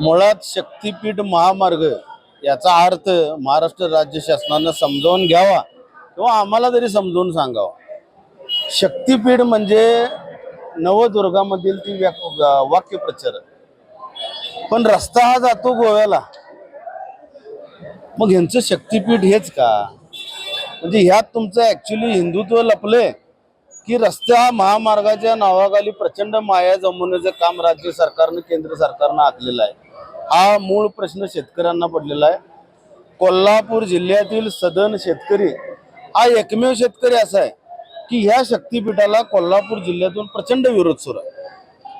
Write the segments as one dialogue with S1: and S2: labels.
S1: मुळात शक्तीपीठ महामार्ग याचा अर्थ महाराष्ट्र राज्य शासनानं समजावून घ्यावा किंवा आम्हाला तरी समजावून सांगावा. शक्तीपीठ म्हणजे नवदुर्गामधील ती व्याक- वाक्यप्रचार. पण रस्ता हा जातो गोव्याला. मग ह्यांचं शक्तीपीठ हेच का? म्हणजे ह्यात तुमचं ऍक्च्युली हिंदुत्व लपलंय की रस्त्या महामार्गाच्या नावाखाली प्रचंड माया जमवण्याचं काम राज्य सरकारनं केंद्र सरकारनं आखलेलं आहे. हा मूळ प्रश्न शेतकऱ्यांना पडलेला आहे. कोल्हापूर जिल्ह्यातील सदन शेतकरी हा एकमेव शेतकरी असा आहे की ह्या शक्तीपीठाला कोल्हापूर जिल्ह्यातून प्रचंड विरोध सुरू आहे.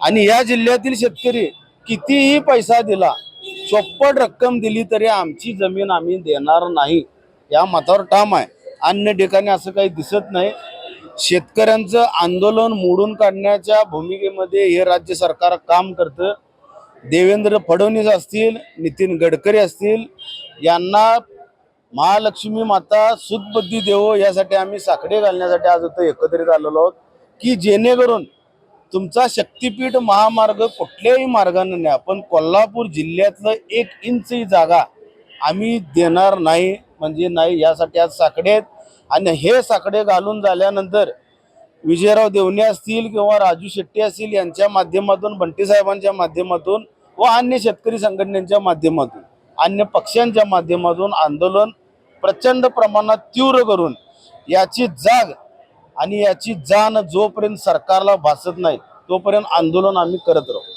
S1: आणि या जिल्ह्यातील शेतकरी कितीही पैसा दिला चोप्पट रक्कम दिली तरी आमची जमीन आम्ही देणार नाही. या मतावर ठाम आहे. अन्य ठिकाणी असं काही दिसत नाही. शेतकऱ्यांचं आंदोलन मोडून काढण्याच्या भूमिकेमध्ये हे राज्य सरकार काम करतं. देवेंद्र फडणवीस असतील नितीन गडकरी असतील यांना महालक्ष्मी माता सुदबुद्धी देवो यासाठी आम्ही साखडे घालण्यासाठी आज इथं एकत्रित आलेलो आहोत की जेणेकरून तुमचा शक्तीपीठ महामार्ग कुठल्याही मार्गानं न्या पण कोल्हापूर जिल्ह्यातलं एक इंचही जागा आम्ही देणार नाही म्हणजे नाही यासाठी आज साकडे आहेत. आणि हे साकडे घालून झाल्यानंतर विजयराव देवणे असतील किंवा राजू शेट्टी असतील यांच्या माध्यमातून बंटी साहेबांच्या माध्यमातून व अन्य शेतकरी संघटनेच्या माध्यमातून अन्य पक्षांच्या माध्यमातून आंदोलन प्रचंड प्रमाणात तीव्र करून याची जाग आणि याची जाण जोपर्यंत सरकारला भासत नाही तोपर्यंत आंदोलन आम्ही करत राहू.